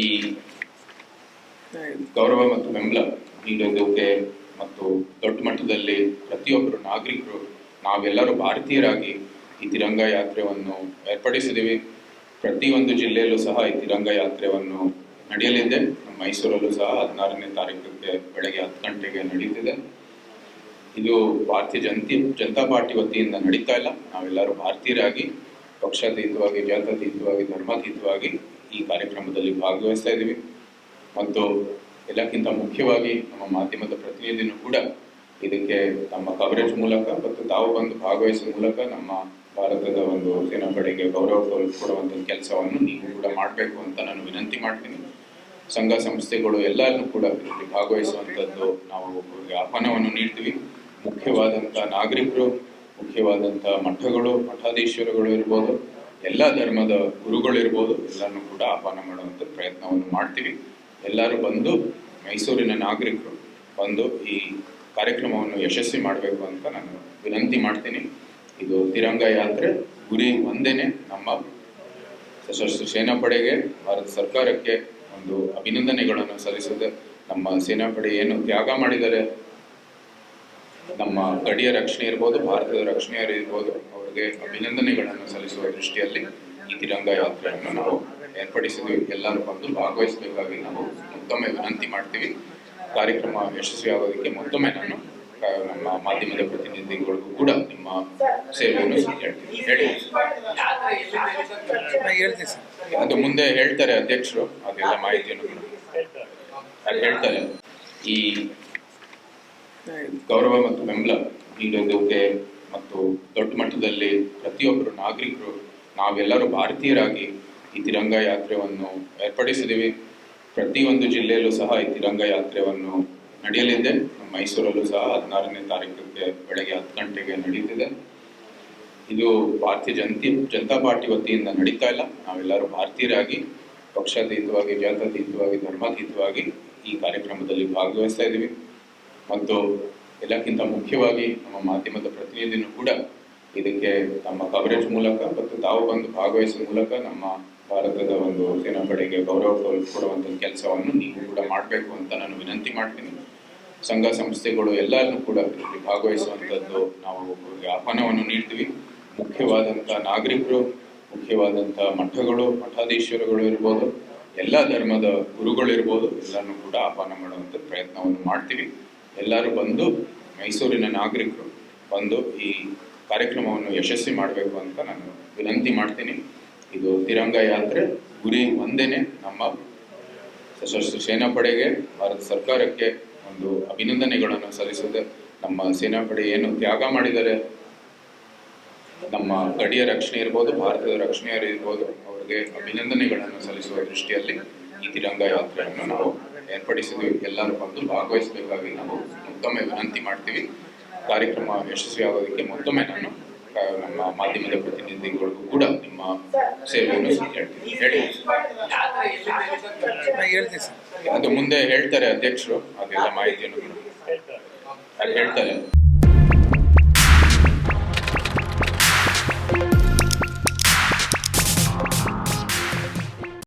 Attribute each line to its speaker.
Speaker 1: ಈ ಗೌರವ ಮತ್ತು ಬೆಂಬಲ ನೀಡೋದಕ್ಕೆ ಮತ್ತು ದೊಡ್ಡ ಮಟ್ಟದಲ್ಲಿ ಪ್ರತಿಯೊಬ್ಬರು ನಾಗರಿಕರು, ನಾವೆಲ್ಲರೂ ಭಾರತೀಯರಾಗಿ ಈ ತಿರಂಗ ಯಾತ್ರೆಯನ್ನು ಏರ್ಪಡಿಸಿದ್ದೀವಿ. ಪ್ರತಿಯೊಂದು ಜಿಲ್ಲೆಯಲ್ಲೂ ಸಹ ಈ ತಿರಂಗ ಯಾತ್ರೆಯನ್ನು ನಡೆಯಲಿದೆ. ಮೈಸೂರಲ್ಲೂ ಸಹ ಹದಿನಾರನೇ ತಾರೀಕಿಗೆ ಬೆಳಗ್ಗೆ ಹತ್ತು ಗಂಟೆಗೆ ನಡೀತಿದೆ ಇದು ಭಾರತೀಯ ಜನತೆ, ಜನತಾ ಪಾರ್ಟಿ ವತಿಯಿಂದ ನಡೀತಾ ಇಲ್ಲ. ನಾವೆಲ್ಲರೂ ಭಾರತೀಯರಾಗಿ ಪಕ್ಷಾತೀತವಾಗಿ ಜಾತ್ಯತೀತವಾಗಿ ಧರ್ಮಾತೀತವಾಗಿ ಈ ಕಾರ್ಯಕ್ರಮದಲ್ಲಿ ಭಾಗವಹಿಸ್ತಾ ಇದ್ದೀವಿ. ಮತ್ತು ಎಲ್ಲಕ್ಕಿಂತ ಮುಖ್ಯವಾಗಿ ನಮ್ಮ ಮಾಧ್ಯಮದ ಪ್ರತಿನಿಧಿನೂ ಕೂಡ ಇದಕ್ಕೆ ತಮ್ಮ ಕವರೇಜ್ ಮೂಲಕ ಮತ್ತು ತಾವು ಬಂದು ಭಾಗವಹಿಸುವ ಮೂಲಕ ನಮ್ಮ ಭಾರತದ ಒಂದು ಸೇನಾಪಡೆಗೆ ಗೌರವ ಕೊಡುವಂಥ ಕೆಲಸವನ್ನು ನೀವು ಕೂಡ ಮಾಡಬೇಕು ಅಂತ ನಾನು ವಿನಂತಿ ಮಾಡ್ತೀನಿ. ಸಂಘ ಸಂಸ್ಥೆಗಳು ಎಲ್ಲರನ್ನೂ ಕೂಡ ಭಾಗವಹಿಸುವಂಥದ್ದು ನಾವು ಆಹ್ವಾನವನ್ನು ನೀಡ್ತೀವಿ. ಮುಖ್ಯವಾದಂಥ ನಾಗರಿಕರು ಮುಖ್ಯವಾದಂಥ ಮಠಗಳು, ಮಠಾಧೀಶ್ವರಗಳು ಇರ್ಬೋದು, ಎಲ್ಲ ಧರ್ಮದ ಗುರುಗಳು ಇರ್ಬೋದು ಎಲ್ಲರನ್ನೂ ಕೂಡ ಆಹ್ವಾನ ಮಾಡುವಂಥ ಪ್ರಯತ್ನವನ್ನು ಮಾಡ್ತೀವಿ. ಎಲ್ಲರೂ ಬಂದು ಮೈಸೂರಿನ ನಾಗರಿಕರು ಬಂದು ಈ ಕಾರ್ಯಕ್ರಮವನ್ನು ಯಶಸ್ವಿ ಮಾಡಬೇಕು ಅಂತ ನಾನು ವಿನಂತಿ ಮಾಡ್ತೀನಿ. ಇದು ತಿರಂಗ ಯಾತ್ರೆ, ಗುರಿ ಒಂದೇನೆ ನಮ್ಮ ಸಶಸ್ತ್ರ ಸೇನಾಪಡೆಗೆ ಭಾರತ ಸರ್ಕಾರಕ್ಕೆ ಒಂದು ಅಭಿನಂದನೆಗಳನ್ನು ಸಲ್ಲಿಸದೆ ನಮ್ಮ ಸೇನಾಪಡೆ ಏನು ತ್ಯಾಗ ಮಾಡಿದರೆ ನಮ್ಮ ಗಡಿಯ ರಕ್ಷಣೆ ಇರ್ಬೋದು ಭಾರತದ ರಕ್ಷಣೆ ಇರ್ಬೋದು ಅವರಿಗೆ ಅಭಿನಂದನೆಗಳನ್ನು ಸಲ್ಲಿಸುವ ದೃಷ್ಟಿಯಲ್ಲಿ ಈ ತಿರಂಗ ಯಾತ್ರೆಯನ್ನು ನಾವು ಏರ್ಪಡಿಸಿದ್ವಿ. ಎಲ್ಲರೂ ಬಂದು ಭಾಗವಹಿಸಬೇಕಾಗಿ ನಾವು ಮತ್ತೊಮ್ಮೆ ವಿನಂತಿ ಮಾಡ್ತೀವಿ. ಕಾರ್ಯಕ್ರಮ ಯಶಸ್ವಿಯಾಗೋದಕ್ಕೆ ಮತ್ತೊಮ್ಮೆ ನಾನು ನಮ್ಮ ಮಾಧ್ಯಮದ ಪ್ರತಿನಿಧಿಗಳಿಗೂ ಕೂಡ ನಿಮ್ಮ ಸೇವೆಯನ್ನು ಹೇಳ್ತೀನಿ ಹೇಳಿ ಅದು ಮುಂದೆ ಹೇಳ್ತಾರೆ ಅಧ್ಯಕ್ಷರು ಅದೆಲ್ಲ ಮಾಹಿತಿಯನ್ನು ಹೇಳ್ತಾರೆ? ಈ ಗೌರವ ಮತ್ತು ಬೆಂಬಲ ನೀಡೋದಕ್ಕೆ ಮತ್ತು ದೊಡ್ಡ ಮಟ್ಟದಲ್ಲಿ ಪ್ರತಿಯೊಬ್ಬರು ನಾಗರಿಕರು, ನಾವೆಲ್ಲರೂ ಭಾರತೀಯರಾಗಿ ಈ ತಿರಂಗ ಯಾತ್ರೆಯನ್ನು ಏರ್ಪಡಿಸಿದ್ದೀವಿ. ಪ್ರತಿಯೊಂದು ಜಿಲ್ಲೆಯಲ್ಲೂ ಸಹ ಈ ತಿರಂಗ ಯಾತ್ರೆಯನ್ನು ನಡೆಯಲಿದೆ. ಮೈಸೂರಲ್ಲೂ ಸಹ ಹದಿನಾರನೇ ತಾರೀಕಿಗೆ ಬೆಳಗ್ಗೆ ಹತ್ತು ಗಂಟೆಗೆ ನಡೆಯುತ್ತಿದೆ. ಇದು ಭಾರತೀಯ ಜನತೆ, ಜನತಾ ಪಾರ್ಟಿ ವತಿಯಿಂದ ನಡೀತಾ ಇಲ್ಲ. ನಾವೆಲ್ಲರೂ ಭಾರತೀಯರಾಗಿ, ಪಕ್ಷಾತೀತವಾಗಿ, ಜಾತಾತೀತವಾಗಿ, ಧರ್ಮಾತೀತವಾಗಿ ಈ ಕಾರ್ಯಕ್ರಮದಲ್ಲಿ ಭಾಗವಹಿಸ್ತಾ ಇದ್ದೀವಿ. ಮತ್ತು ಎಲ್ಲಕ್ಕಿಂತ ಮುಖ್ಯವಾಗಿ ನಮ್ಮ ಮಾಧ್ಯಮದ ಪ್ರತಿನಿಧಿನೂ ಕೂಡ ಇದಕ್ಕೆ ತಮ್ಮ ಕವರೇಜ್ ಮೂಲಕ ಮತ್ತು ತಾವು ಬಂದು ಭಾಗವಹಿಸುವ ಮೂಲಕ ನಮ್ಮ ಭಾರತದ ಒಂದು ಸೇನಾಪಡೆಗೆ ಗೌರವ ಕೊಡುವಂಥ ಕೆಲಸವನ್ನು ನೀವು ಕೂಡ ಮಾಡಬೇಕು ಅಂತ ನಾನು ವಿನಂತಿ ಮಾಡ್ತೀನಿ. ಸಂಘ ಸಂಸ್ಥೆಗಳು ಎಲ್ಲರನ್ನೂ ಕೂಡ ಇದರಲ್ಲಿ ಭಾಗವಹಿಸುವಂಥದ್ದು ನಾವು ಆಹ್ವಾನವನ್ನು ನೀಡ್ತೀವಿ. ಮುಖ್ಯವಾದಂಥ ನಾಗರಿಕರು, ಮುಖ್ಯವಾದಂಥ ಮಠಗಳು, ಮಠಾಧೀಶ್ವರಗಳು ಇರ್ಬೋದು, ಎಲ್ಲ ಧರ್ಮದ ಗುರುಗಳು ಇರ್ಬೋದು, ಎಲ್ಲರನ್ನೂ ಕೂಡ ಆಹ್ವಾನ ಮಾಡುವಂಥ ಪ್ರಯತ್ನವನ್ನು ಮಾಡ್ತೀವಿ. ಎಲ್ಲರೂ ಬಂದು ಮೈಸೂರಿನ ನಾಗರಿಕರು ಬಂದು ಈ ಕಾರ್ಯಕ್ರಮವನ್ನು ಯಶಸ್ವಿ ಮಾಡಬೇಕು ಅಂತ ನಾನು ವಿನಂತಿ ಮಾಡ್ತೀನಿ. ಇದು ತಿರಂಗ ಯಾತ್ರೆ, ಗುರಿ ಒಂದೇನೆ ನಮ್ಮ ಸಶಸ್ತ್ರ ಸೇನಾಪಡೆಗೆ ಭಾರತ ಸರ್ಕಾರಕ್ಕೆ ಒಂದು ಅಭಿನಂದನೆಗಳನ್ನು ಸಲ್ಲಿಸಿದೆ ನಮ್ಮ ಸೇನಾಪಡೆ ಏನು ತ್ಯಾಗ ಮಾಡಿದರೆ ನಮ್ಮ ಗಡಿಯ ರಕ್ಷಣೆ ಇರ್ಬೋದು, ಭಾರತದ ರಕ್ಷಣೆ ಇರ್ಬೋದು, ಅವರಿಗೆ ಅಭಿನಂದನೆಗಳನ್ನು ಸಲ್ಲಿಸುವ ದೃಷ್ಟಿಯಲ್ಲಿ ಈ ತಿರಂಗ ಯಾತ್ರೆಯನ್ನು ನಾವು ಏರ್ಪಡಿಸಿದ್ವಿ. ಎಲ್ಲರೂ ಬಂದು ಭಾಗವಹಿಸಬೇಕಾಗಿ ನಾವು ಮತ್ತೊಮ್ಮೆ ವಿನಂತಿ ಮಾಡ್ತೀವಿ. ಕಾರ್ಯಕ್ರಮ ಯಶಸ್ವಿ ಆಗೋದಕ್ಕೆ ಮತ್ತೊಮ್ಮೆ ನಾನು ನಮ್ಮ ಮಾಧ್ಯಮದ ಪ್ರತಿನಿಧಿಗಳಿಗೂ ಕೂಡ ನಿಮ್ಮ ಸೇವೆಯನ್ನು ಹೇಳ್ತೀನಿ. ಹೇಳಿ.
Speaker 2: ಹೇಳ್ತೀನಿ ಸರ್.
Speaker 1: ಅದು ಮುಂದೆ ಹೇಳ್ತಾರೆ ಅಧ್ಯಕ್ಷರು ಅದೆಲ್ಲ ಮಾಹಿತಿಯನ್ನು ಹೇಳ್ತಾರೆ.